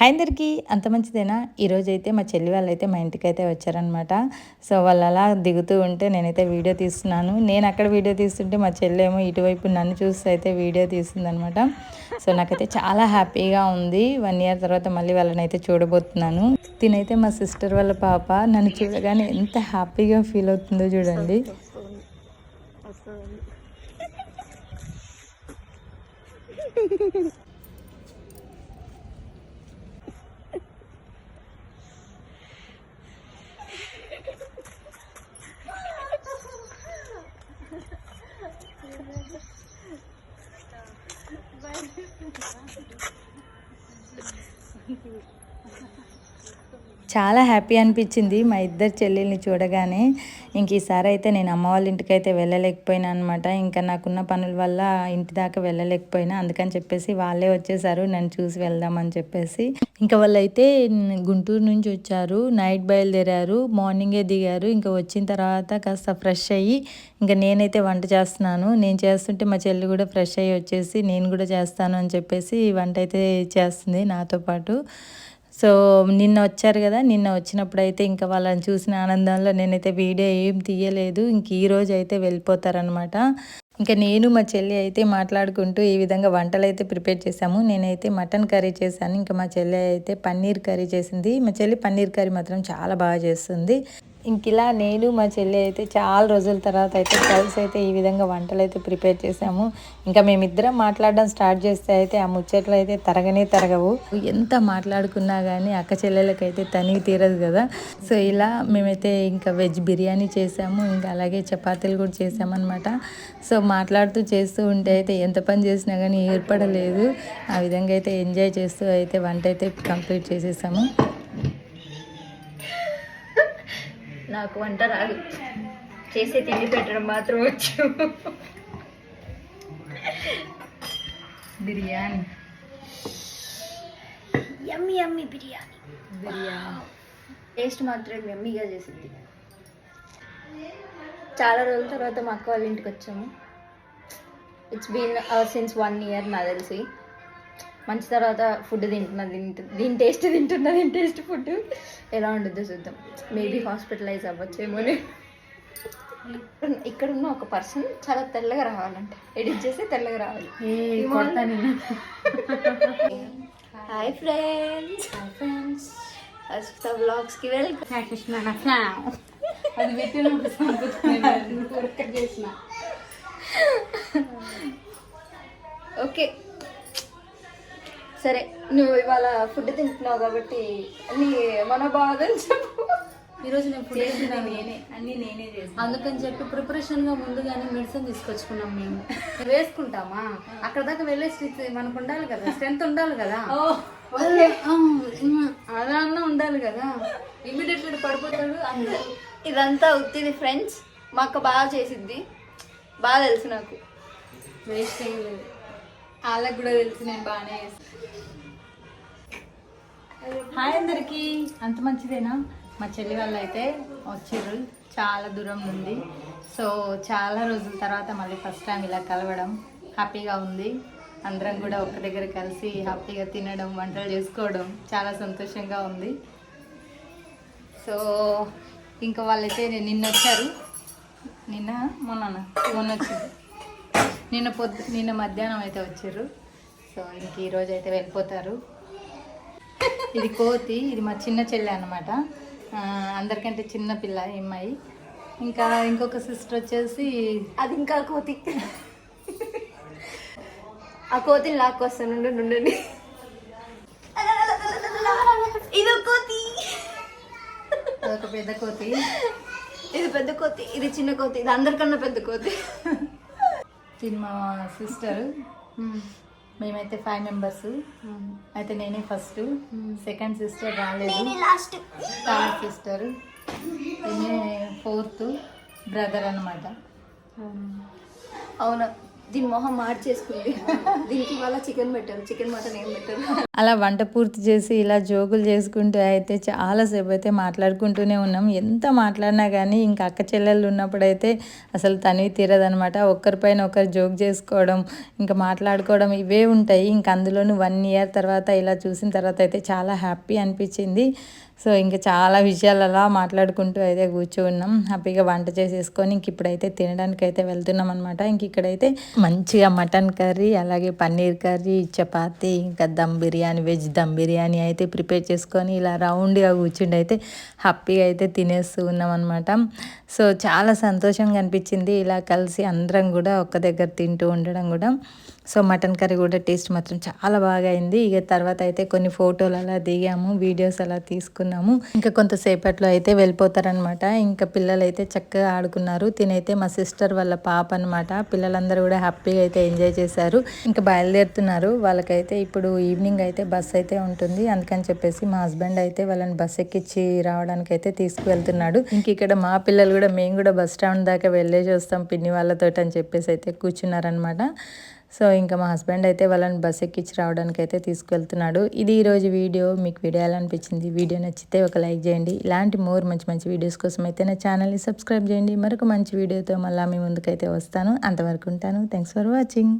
Hi అందరికీ. అంత మంచిదేనా? ఈరోజు అయితే మా చెల్లి వాళ్ళు అయితే మా ఇంటికి అయితే వచ్చారనమాట సో వాళ్ళు అలా దిగుతూ ఉంటే నేనైతే వీడియో తీస్తున్నాను. నేను అక్కడ వీడియో తీస్తుంటే మా చెల్లి ఏమో ఇటువైపు నన్ను చూసి అయితే వీడియో తీస్తుందనమాట సో నాకైతే చాలా హ్యాపీగా ఉంది. వన్ ఇయర్ తర్వాత మళ్ళీ వాళ్ళని అయితే చూడబోతున్నాను. తినైతే మా సిస్టర్ వాళ్ళ పాప. నన్ను చూడగానే ఎంత హ్యాపీగా ఫీల్ అవుతుందో చూడండి. Thank you. చాలా హ్యాపీ అనిపించింది మా ఇద్దరు చెల్లెల్ని చూడగానే. ఇంక ఈసారి అయితే నేను అమ్మ వాళ్ళ ఇంటికి అయితే వెళ్ళలేకపోయినా అనమాట ఇంకా నాకున్న పనుల వల్ల ఇంటి దాకా వెళ్ళలేకపోయినా. అందుకని చెప్పేసి వాళ్ళే వచ్చేసారు నన్ను చూసి వెళ్దామని చెప్పేసి. ఇంకా వాళ్ళైతే గుంటూరు నుంచి వచ్చారు నైట్ బయలుదేరారు మార్నింగే దిగారు. ఇంకా వచ్చిన తర్వాత కాస్త ఫ్రెష్ అయ్యి ఇంకా నేనైతే వంట చేస్తున్నాను. నేను చేస్తుంటే మా చెల్లి కూడా ఫ్రెష్ అయ్యి వచ్చేసి నేను కూడా చేస్తాను అని చెప్పేసి వంట అయితే చేస్తుంది నాతో పాటు. సో నిన్న వచ్చారు కదా నిన్న వచ్చినప్పుడు అయితే ఇంకా వాళ్ళని చూసిన ఆనందంలో నేనైతే వీడియో ఏం తీయలేదు. ఇంక ఈ రోజు అయితే వెళ్ళిపోతారనమాట ఇంకా నేను మా చెల్లి అయితే మాట్లాడుకుంటూ ఈ విధంగా వంటలు అయితే ప్రిపేర్ చేశాము. నేనైతే మటన్ కర్రీ చేశాను. ఇంకా మా చెల్లి అయితే పన్నీర్ కర్రీ చేసింది. మా చెల్లి పన్నీర్ కర్రీ మాత్రం చాలా బాగా చేస్తుంది. ఇంక ఇలా నేను మా చెల్లి అయితే చాలా రోజుల తర్వాత అయితే కలిసి అయితే ఈ విధంగా వంటలు అయితే ప్రిపేర్ చేసాము. ఇంకా మేమిద్దరం మాట్లాడడం స్టార్ట్ చేస్తే అయితే ఆ ముచ్చట్లు అయితే తరగనే తరగవు. ఎంత మాట్లాడుకున్నా కానీ అక్క చెల్లెలకైతే తనివి తీరదు కదా. సో ఇలా మేమైతే ఇంకా వెజ్ బిర్యానీ చేసాము ఇంకా అలాగే చపాతీలు కూడా చేసామన్నమాట. సో మాట్లాడుతూ చేస్తూ ఉంటే అయితే ఎంత పని చేసినా కానీ ఏర్పడలేదు. ఆ విధంగా అయితే ఎంజాయ్ చేస్తూ అయితే వంట అయితే కంప్లీట్ చేసేసాము. నాకు వంట రాదు. చేసే తిండి పెట్టడం మాత్రం వచ్చు. Biryani. Yummy yummy biryani. Biryani. Taste మాత్రం యమ్మీగా చేసింది. చాలా రోజుల తర్వాత మా అక్క వాళ్ళ ఇంటికి వచ్చాము. It's been since one year నాకు తెలిసి. మంచి తర్వాత ఫుడ్ తింటున్నా తింటు దీని టేస్ట్ తింటున్నా దీని టేస్ట్ ఫుడ్ ఎలా ఉంటుందో చూద్దాం. మేబీ హాస్పిటలైజ్ అవ్వచ్చేమో ఇక్కడ ఉన్న ఒక పర్సన్ చాలా తెల్లగా రావాలంట. ఎడిట్ చేసి తెల్లగా రావాలి. హాయ్ ఫ్రెండ్స్ హాయ్ ఫ్రెండ్స్ హస్త బ్లాగ్స్కి వెల్కమ్ అది పెట్టి చేసిన. ఓకే సరే నువ్వు ఇవాళ ఫుడ్ తింటున్నావు కాబట్టి నీ మన బాధని చెప్పు ఈరోజు నేను ఫుడ్ చేసినాను నేనే అన్ని నేనే చేస్తాను అందుకని చెప్పి ప్రిపరేషన్గా ముందుగానే మెడిసిన్ తీసుకొచ్చుకున్నాం మేము. వేసుకుంటామా? అక్కడ దాకా వెళ్ళే స్థితి మనకు ఉండాలి కదా స్ట్రెంత్ ఉండాలి కదా. అలా అన్నా ఉండాలి కదా. ఇమీడియట్లీ పడిపోతాడు అంతే. ఇదంతా ఉత్తిది ఫ్రెండ్స్ మా అక్క బాగా చేసిద్ది. బాగా తెలుసు నాకు. వేస్ట్ ఏం లేదు. వాళ్ళకి కూడా తెలుసు నేను బాగానే హాయ్ అందరికీ. అంత మంచిదేనా? మా చెల్లి వాళ్ళు అయితే వచ్చారు చాలా దూరం ఉంది. సో చాలా రోజుల తర్వాత మళ్ళీ ఫస్ట్ టైం ఇలా కలవడం హ్యాపీగా ఉంది. అందరం కూడా ఒక దగ్గర కలిసి హ్యాపీగా తినడం వంటలు చేసుకోవడం చాలా సంతోషంగా ఉంది. సో ఇంకా వాళ్ళైతే నిన్న వచ్చారు. నిన్న? మొన్న మొన్న వచ్చింది నిన్న పొద్దు నిన్న మధ్యాహ్నం అయితే వచ్చారు. సో ఇంక ఈరోజు అయితే వెళ్ళిపోతారు. ఇది కోతి ఇది మా చిన్న చెల్లె అనమాట అందరికంటే చిన్న పిల్ల అమ్మాయి. ఇంకా ఇంకొక సిస్టర్ వచ్చేసి అది ఇంకా కోతి. ఆ కోతిని లాక్కొస్తాను ఉండండి, ఇది ఒక కోతి. పెద్ద కోతి. ఇది పెద్ద కోతి ఇది చిన్న కోతి ఇది అందరికన్నా పెద్ద కోతి. ఇది మా సిస్టర్ మేమైతే ఫైవ్ మెంబర్స్ అయితే నేనే ఫస్ట్ సెకండ్ సిస్టర్ రాలేదు. Last third sister fourth brother అనమాట అవును. దీని మొహం మార్చేసుకుంది. దీనికి వాళ్ళ చికెన్ పెట్టారు. చికెన్ మటన్ ఏం పెట్టారు? అలా వంట పూర్తి చేసి ఇలా జోకులు చేసుకుంటూ అయితే చాలాసేపు అయితే మాట్లాడుకుంటూనే ఉన్నాం. ఎంత మాట్లాడినా కానీ ఇంకా అక్క చెల్లెళ్ళు ఉన్నప్పుడైతే అసలు తనివి తీరదనమాట. ఒక్కరిపైన ఒకరు జోక్ చేసుకోవడం ఇంకా మాట్లాడుకోవడం ఇవే ఉంటాయి. ఇంకా అందులోనూ వన్ ఇయర్ తర్వాత ఇలా చూసిన తర్వాత అయితే చాలా హ్యాపీ అనిపించింది. సో ఇంకా చాలా విషయాలు అలా మాట్లాడుకుంటూ అయితే కూర్చున్నాం. హ్యాపీగా వంట చేసేసుకొని ఇంక ఇప్పుడైతే తినడానికి అయితే వెళ్తున్నాం అనమాట ఇంక ఇక్కడైతే మంచిగా మటన్ కర్రీ అలాగే పన్నీర్ కర్రీ చపాతి ఇంకా దమ్ బిర్యానీ వెజ్ దమ్ బిర్యానీ అయితే ప్రిపేర్ చేసుకొని ఇలా రౌండ్గా కూర్చుండి అయితే హ్యాపీగా అయితే తినేస్తూ ఉన్నాం అనమాట సో చాలా సంతోషంగా అనిపించింది. ఇలా కలిసి అందరం కూడా ఒక్క దగ్గర తింటూ ఉండడం కూడా. సో మటన్ కర్రీ కూడా టేస్ట్ మాత్రం చాలా బాగా అయింది. ఇక తర్వాత అయితే కొన్ని ఫోటోలు అలా దిగాము వీడియోస్ అలా తీసుకున్నాము ఇంకా కొంతసేపట్లో అయితే వెళ్ళిపోతారనమాట ఇంకా పిల్లలు అయితే చక్కగా ఆడుకున్నారు. తినైతే మా సిస్టర్ వాళ్ళ పాప అనమాట పిల్లలందరూ కూడా హ్యాపీగా అయితే ఎంజాయ్ చేశారు. ఇంకా బయలుదేరుతున్నారు. వాళ్ళకైతే ఇప్పుడు ఈవినింగ్ అయితే బస్ అయితే ఉంటుంది. అందుకని చెప్పేసి మా హస్బెండ్ అయితే వాళ్ళని బస్ ఎక్కించి రావడానికి అయితే తీసుకువెళ్తున్నాడు. ఇంక ఇక్కడ మా పిల్లలు కూడా మేము కూడా బస్ స్టాండ్ దాకా వెళ్ళే చూస్తాం పిన్ని వాళ్ళతో అని చెప్పేసి అయితే కూర్చున్నారనమాట సో ఇంకా మా హస్బెండ్ అయితే వాళ్ళని బస్ ఎక్కించి రావడానికి అయితే తీసుకెళ్తున్నాడు. ఇది ఈరోజు వీడియో. మీకు వీడియో ఎలా అనిపించింది? వీడియో నచ్చితే ఒక లైక్ చేయండి. ఇలాంటి మోర్ మంచి మంచి వీడియోస్ కోసం అయితే నా ఛానల్ని సబ్స్క్రైబ్ చేయండి. మరొక మంచి వీడియోతో మళ్ళీ మీ ముందుకైతే వస్తాను. అంతవరకు ఉంటాను. Thanks for watching